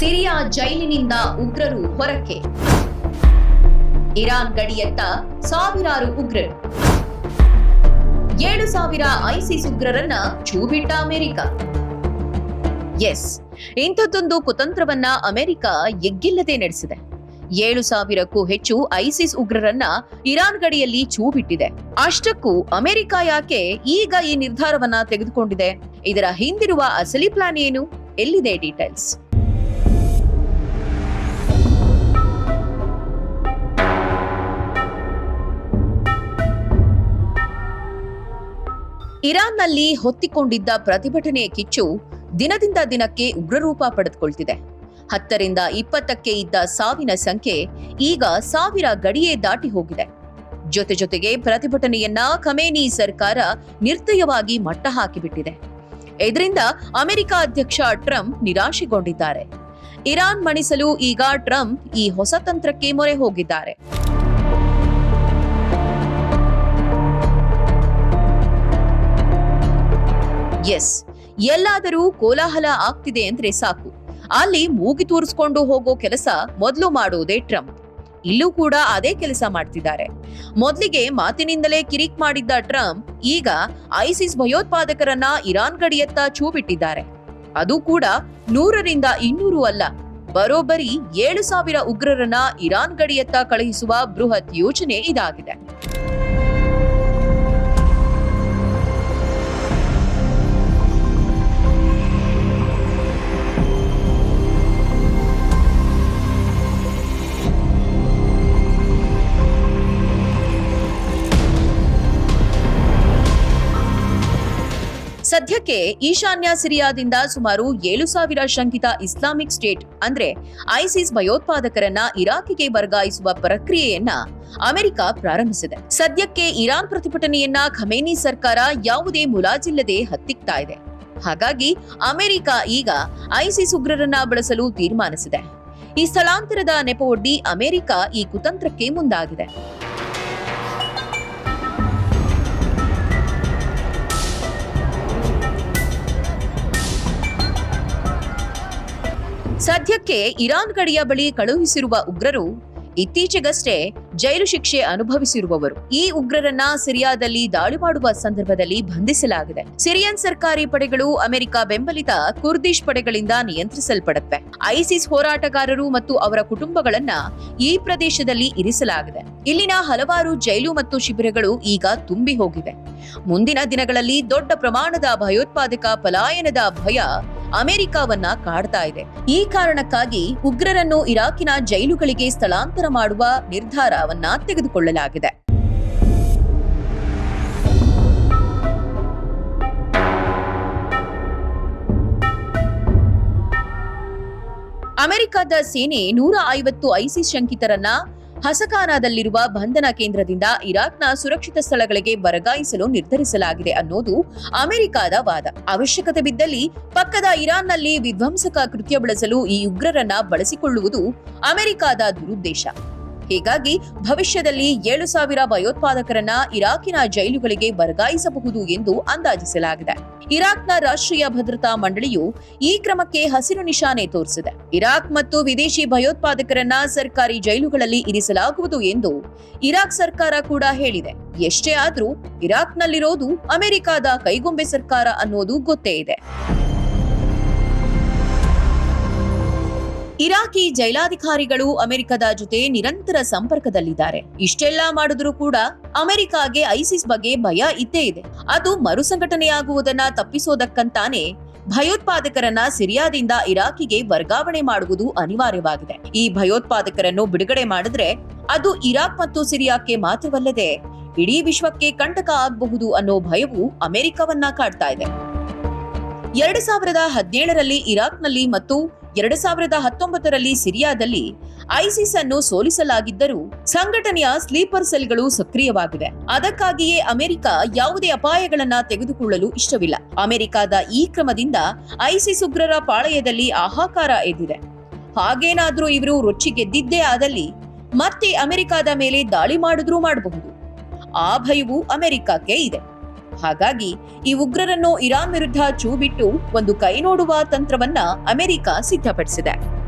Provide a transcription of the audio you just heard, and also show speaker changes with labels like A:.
A: Syria ಜೈಲಿನಿಂದ ಉಗ್ರರು ಹೊರಕ್ಕೆ. ಇರಾನ್ ಗಡಿಯತ್ತ ಸಾವಿರಾರು ಉಗ್ರರು. ಏಳು ಸಾವಿರ ಐಸಿಸ್ ಉಗ್ರರನ್ನ ಚೂಬಿಟ್ಟ ಅಮೆರಿಕ. ಎಸ್, ಇಂಥದ್ದೊಂದು ಕುತಂತ್ರವನ್ನ ಅಮೆರಿಕ ಎಗ್ಗಿಲ್ಲದೆ ನಡೆಸಿದೆ. ಏಳು ಸಾವಿರಕ್ಕೂ ಹೆಚ್ಚು ಐಸಿಸ್ ಉಗ್ರರನ್ನ ಇರಾನ್ ಗಡಿಯಲ್ಲಿ ಚೂ ಬಿಟ್ಟಿದೆ ಅಷ್ಟಕ್ಕೂ ಅಮೆರಿಕ ಯಾಕೆ ಈಗ ಈ ನಿರ್ಧಾರವನ್ನ ತೆಗೆದುಕೊಂಡಿದೆ? ಇದರ ಹಿಂದಿರುವ ಅಸಲಿ ಪ್ಲಾನ್ ಏನು? ಎಲ್ಲಿದೆ ಡೀಟೇಲ್ಸ್ ಇರಾನ್ನಲ್ಲಿ ಹೊತ್ತಿಕೊಂಡಿದ್ದ ಪ್ರತಿಭಟನೆಯ ಕಿಚ್ಚು ದಿನದಿಂದ ದಿನಕ್ಕೆ ಉಗ್ರರೂಪ ಪಡೆದುಕೊಳ್ತಿದೆ. ಹತ್ತರಿಂದ ಇಪ್ಪತ್ತಕ್ಕೆ ಇದ್ದ ಸಾವಿನ ಸಂಖ್ಯೆ ಈಗ ಸಾವಿರ ಗಡಿಯೇ ದಾಟಿ ಹೋಗಿದೆ. ಜೊತೆ ಜೊತೆಗೆ ಪ್ರತಿಭಟನೆಯನ್ನ ಖಮೇನಿ ಸರ್ಕಾರ ನಿರ್ದಯವಾಗಿ ಮಟ್ಟ ಹಾಕಿಬಿಟ್ಟಿದೆ. ಇದರಿಂದ ಅಮೆರಿಕ ಅಧ್ಯಕ್ಷ ಟ್ರಂಪ್ ನಿರಾಶೆಗೊಂಡಿದ್ದಾರೆ. ಇರಾನ್ ಮಣಿಸಲು ಈಗ ಟ್ರಂಪ್ ಈ ಹೊಸ ತಂತ್ರಕ್ಕೆ ಮೊರೆ ಹೋಗಿದ್ದಾರೆ. ಎಸ್, ಎಲ್ಲಾದರೂ ಕೋಲಾಹಲ ಆಗ್ತಿದೆ ಅಂದ್ರೆ ಸಾಕು. ಅಲ್ಲಿ ಮೂಗಿ ತೂರಿಸ್ಕೊಂಡು ಹೋಗೋ ಕೆಲಸ ಮೊದಲು ಮಾಡುವುದೇ ಟ್ರಂಪ್. ಇಲ್ಲೂ ಕೂಡ ಅದೇ ಕೆಲಸ ಮಾಡ್ತಿದ್ದಾರೆ. ಮೊದಲಿಗೆ ಮಾತಿನಿಂದಲೇ ಕಿರಿಕ್ ಮಾಡಿದ್ದ ಟ್ರಂಪ್ ಈಗ ಐಸಿಸ್ ಭಯೋತ್ಪಾದಕರನ್ನ ಇರಾನ್ ಗಡಿಯತ್ತ ಚೂ ಬಿಟ್ಟಿದ್ದಾರೆ ಅದು ಕೂಡ ನೂರರಿಂದ ಇನ್ನೂರು ಅಲ್ಲ, ಬರೋಬ್ಬರಿ ಏಳು ಸಾವಿರ ಉಗ್ರರನ್ನ ಇರಾನ್ ಗಡಿಯತ್ತ ಕಳುಹಿಸುವ ಬೃಹತ್ ಯೋಜನೆ ಇದಾಗಿದೆ. ಸದ್ಯಕ್ಕೆ ಈಶಾನ್ಯ ಸಿರಿಯಾದಿಂದ ಸುಮಾರು ಏಳು ಸಾವಿರ ಶಂಕಿತ ಇಸ್ಲಾಮಿಕ್ ಸ್ಟೇಟ್, ಅಂದ್ರೆ ಐಸಿಸ್ ಭಯೋತ್ಪಾದಕರನ್ನ ಇರಾಕಿಗೆ ವರ್ಗಾಯಿಸುವ ಪ್ರಕ್ರಿಯೆಯನ್ನ ಅಮೆರಿಕ ಪ್ರಾರಂಭಿಸಿದೆ. ಸದ್ಯಕ್ಕೆ ಇರಾನ್ ಪ್ರತಿಭಟನೆಯನ್ನ ಖಮೇನಿ ಸರ್ಕಾರ ಯಾವುದೇ ಮುಲಾಜಿಲ್ಲದೆ ಹತ್ತಿಕ್ತಾ ಇದೆ. ಹಾಗಾಗಿ ಅಮೆರಿಕ ಈಗ ಐಸಿಸ್ ಉಗ್ರರನ್ನ ಬಳಸಲು ತೀರ್ಮಾನಿಸಿದೆ. ಈ ಸ್ಥಳಾಂತರದ ನೆಪವೊಡ್ಡಿ ಅಮೆರಿಕ ಈ ಕುತಂತ್ರಕ್ಕೆ ಮುಂದಾಗಿದೆ. ಸದ್ಯಕ್ಕೆ ಇರಾನ್ ಗಡಿಯ ಬಳಿ ಕಳುಹಿಸಿರುವ ಉಗ್ರರು ಇತ್ತೀಚೆಗಷ್ಟೇ ಜೈಲು ಶಿಕ್ಷೆ ಅನುಭವಿಸಿರುವವರು. ಈ ಉಗ್ರರನ್ನ ಸಿರಿಯಾದಲ್ಲಿ ದಾಳಿ ಮಾಡುವ ಸಂದರ್ಭದಲ್ಲಿ ಬಂಧಿಸಲಾಗಿದೆ. ಸಿರಿಯನ್ ಸರ್ಕಾರಿ ಪಡೆಗಳು ಅಮೆರಿಕ ಬೆಂಬಲಿತ ಕುರ್ದಿಶ್ ಪಡೆಗಳಿಂದ ನಿಯಂತ್ರಿಸಲ್ಪಡುತ್ತವೆ. ಐಸಿಸ್ ಹೋರಾಟಗಾರರು ಮತ್ತು ಅವರ ಕುಟುಂಬಗಳನ್ನ ಈ ಪ್ರದೇಶದಲ್ಲಿ ಇರಿಸಲಾಗಿದೆ. ಇಲ್ಲಿನ ಹಲವಾರು ಜೈಲು ಮತ್ತು ಶಿಬಿರಗಳು ಈಗ ತುಂಬಿ ಹೋಗಿವೆ. ಮುಂದಿನ ದಿನಗಳಲ್ಲಿ ದೊಡ್ಡ ಪ್ರಮಾಣದ ಭಯೋತ್ಪಾದಕ ಪಲಾಯನದ ಭಯ ಅಮೆರಿಕವನ್ನ ಕಾಡ್ತಾ ಇದೆ. ಈ ಕಾರಣಕ್ಕಾಗಿ ಉಗ್ರರನ್ನು ಇರಾಕಿನ ಜೈಲುಗಳಿಗೆ ಸ್ಥಳಾಂತರ ಮಾಡುವ ನಿರ್ಧಾರವನ್ನ ತೆಗೆದುಕೊಳ್ಳಲಾಗಿದೆ. ಅಮೆರಿಕದ ಸೇನೆ ನೂರ ಐವತ್ತು ಐಸಿಸ್ ಶಂಕಿತರನ್ನ ಹಸಕಾನಾದಲ್ಲಿರುವ ಬಂಧನ ಕೇಂದ್ರದಿಂದ ಇರಾಕ್ನ ಸುರಕ್ಷಿತ ಸ್ಥಳಗಳಿಗೆ ವರ್ಗಾಯಿಸಲು ನಿರ್ಧರಿಸಲಾಗಿದೆ ಅನ್ನೋದು ಅಮೆರಿಕದ ವಾದ. ಅವಶ್ಯಕತೆ ಬಿದ್ದಲ್ಲಿ ಪಕ್ಕದ ಇರಾನ್ನಲ್ಲಿ ವಿಧ್ವಂಸಕ ಕೃತ್ಯ ಬಳಸಲು ಈ ಉಗ್ರರನ್ನ ಬಳಸಿಕೊಳ್ಳುವುದು ಅಮೆರಿಕದ ದುರುದ್ದೇಶ. ಹೀಗಾಗಿ ಭವಿಷ್ಯದಲ್ಲಿ ಏಳು ಸಾವಿರ ಭಯೋತ್ಪಾದಕರನ್ನ ಇರಾಕಿನ ಜೈಲುಗಳಿಗೆ ವರ್ಗಾಯಿಸಬಹುದು ಎಂದು ಅಂದಾಜಿಸಲಾಗಿದೆ. ಇರಾಕ್ನ ರಾಷ್ಟ್ರೀಯ ಭದ್ರತಾ ಮಂಡಳಿಯು ಈ ಕ್ರಮಕ್ಕೆ ಹಸಿರು ನಿಶಾನೆ ತೋರಿಸಿದೆ. ಇರಾಕ್ ಮತ್ತು ವಿದೇಶಿ ಭಯೋತ್ಪಾದಕರನ್ನ ಸರ್ಕಾರಿ ಜೈಲುಗಳಲ್ಲಿ ಇರಿಸಲಾಗುವುದು ಎಂದು ಇರಾಕ್ ಸರ್ಕಾರ ಕೂಡ ಹೇಳಿದೆ. ಎಷ್ಟೇ ಆದರೂ ಇರಾಕ್ನಲ್ಲಿರೋದು ಅಮೆರಿಕಾದ ಕೈಗೊಂಬೆ ಸರ್ಕಾರ ಅನ್ನೋದು ಗೊತ್ತೇ ಇದೆ. ಇರಾಕಿ ಜೈಲಾಧಿಕಾರಿಗಳು ಅಮೆರಿಕದ ಜೊತೆ ನಿರಂತರ ಸಂಪರ್ಕದಲ್ಲಿದ್ದಾರೆ. ಇಷ್ಟೆಲ್ಲಾ ಮಾಡಿದ್ರೂ ಕೂಡ ಅಮೆರಿಕಾಗೆ ಐಸಿಸ್ ಬಗ್ಗೆ ಭಯ ಇದ್ದೇ ಇದೆ. ಅದು ಮರುಸಂಘಟನೆಯಾಗುವುದನ್ನ ತಪ್ಪಿಸೋದಕ್ಕಂತಾನೆ ಭಯೋತ್ಪಾದಕರನ್ನ ಸಿರಿಯಾದಿಂದ ಇರಾಕಿಗೆ ವರ್ಗಾವಣೆ ಮಾಡುವುದು ಅನಿವಾರ್ಯವಾಗಿದೆ. ಈ ಭಯೋತ್ಪಾದಕರನ್ನು ಬಿಡುಗಡೆ ಮಾಡಿದ್ರೆ ಅದು ಇರಾಕ್ ಮತ್ತು ಸಿರಿಯಾಕ್ಕೆ ಮಾತ್ರವಲ್ಲದೆ ಇಡೀ ವಿಶ್ವಕ್ಕೆ ಕಂಟಕ ಆಗಬಹುದು ಅನ್ನೋ ಭಯವು ಅಮೆರಿಕವನ್ನ ಕಾಡ್ತಾ ಇದೆ. ಎರಡ್ ಸಾವಿರದ ಹದಿನೇಳರಲ್ಲಿ ಇರಾಕ್ನಲ್ಲಿ ಮತ್ತು ಎರಡು ಸಾವಿರದ ಹತ್ತೊಂಬತ್ತರಲ್ಲಿ ಸಿರಿಯಾದಲ್ಲಿ ಐಸಿಸ್ ಅನ್ನು ಸೋಲಿಸಲಾಗಿದ್ದರೂ ಸಂಘಟನೆಯ ಸ್ಲೀಪರ್ ಸೆಲ್ಗಳು ಸಕ್ರಿಯವಾಗಿವೆ. ಅದಕ್ಕಾಗಿಯೇ ಅಮೆರಿಕ ಯಾವುದೇ ಅಪಾಯಗಳನ್ನ ತೆಗೆದುಕೊಳ್ಳಲು ಇಷ್ಟವಿಲ್ಲ. ಅಮೆರಿಕದ ಈ ಕ್ರಮದಿಂದ ಐಸಿಸ್ ಉಗ್ರರ ಪಾಳಯದಲ್ಲಿ ಆಹಾಕಾರ ಎದ್ದಿದೆ. ಹಾಗೇನಾದರೂ ಇವರು ರೊಚ್ಚಿಗೆದ್ದಿದ್ದೇ ಆದಲ್ಲಿ ಮತ್ತೆ ಅಮೆರಿಕದ ಮೇಲೆ ದಾಳಿ ಮಾಡಿದ್ರೂ ಮಾಡಬಹುದು. ಆ ಭಯವು ಅಮೆರಿಕಕ್ಕೆ ಇದೆ. ಹಾಗಾಗಿ ಈ ಉಗ್ರರನ್ನು ಇರಾನ್ ವಿರುದ್ಧ ಚೂಬಿಟ್ಟು ಒಂದು ಕೈ ನೋಡುವ ತಂತ್ರವನ್ನ ಅಮೆರಿಕ ಸಿದ್ಧಪಡಿಸಿದೆ.